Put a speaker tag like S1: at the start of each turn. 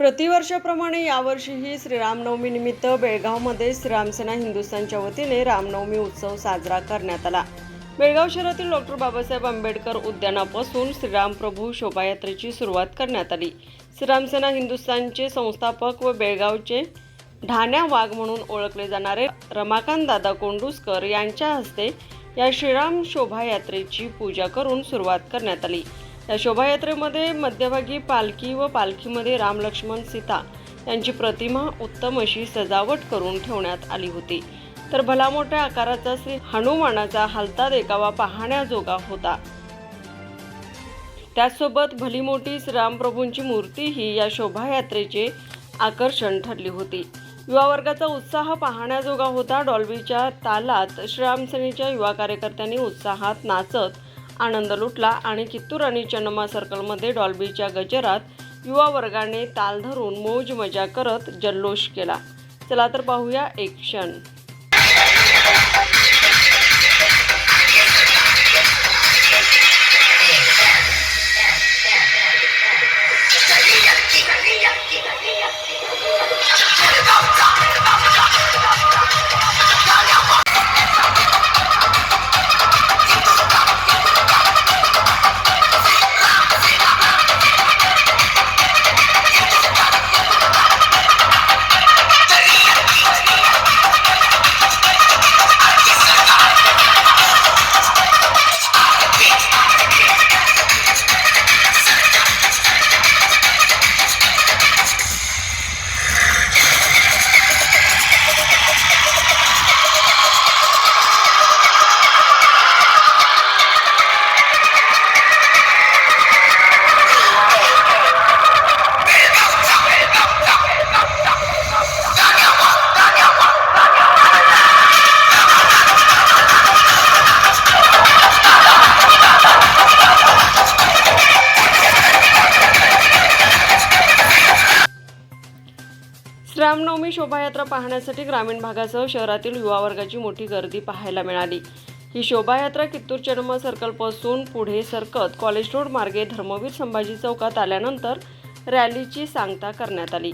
S1: प्रतिवर्षाप्रमाणे यावर्षीही श्रीरामनवमीनिमित्त बेळगावमध्ये श्रीरामसेना हिंदुस्थानच्या वतीने रामनवमी उत्सव साजरा करण्यात आला. बेळगाव शहरातील डॉक्टर बाबासाहेब आंबेडकर उद्यानापासून श्रीरामप्रभू शोभायात्रेची सुरुवात करण्यात आली. श्रीरामसेना हिंदुस्थानचे संस्थापक व बेळगावचे ढाण्या वाघ म्हणून ओळखले जाणारे रमाकांत दादा कोंडुसकर यांच्या हस्ते या श्रीराम शोभायात्रेची पूजा करून सुरुवात करण्यात आली. या शोभायात्रेमध्ये मध्यभागी पालखी व पालखीमध्ये राम लक्ष्मण सीता यांची प्रतिमा उत्तम अशी सजावट करून ठेवण्यात आली होती. तर भला मोठ्या आकाराचा श्री हनुमानाचा हलता देखावा पाहण्याजोगा होता. त्याचसोबत भली मोठी रामप्रभूंची मूर्तीही या शोभायात्रेचे आकर्षण ठरली होती. युवा वर्गाचा उत्साह पाहण्याजोगा होता. डॉल्बीच्या तालात श्रीरामसेनेच्या युवा कार्यकर्त्यांनी उत्साहात नाचत आनंद लुटला आणि कित्तूर आणि चन्नमा सर्कलमध्ये डॉल्बीच्या गजरात युवा वर्गाने ताल धरून मौज मजा करत जल्लोष केला. चला तर पाहूया एक क्षण. रामनवमी शोभायात्रा पाहण्यासाठी ग्रामीण भागासह शहरातील युवा वर्गाची मोठी गर्दी पाहायला मिळाली. ही शोभायात्रा कित्तूर चन्म सर्कलपासून पुढे सरकत कॉलेज रोड मार्गे धर्मवीर संभाजी चौकात आल्यानंतर रॅलीची सांगता करण्यात आली.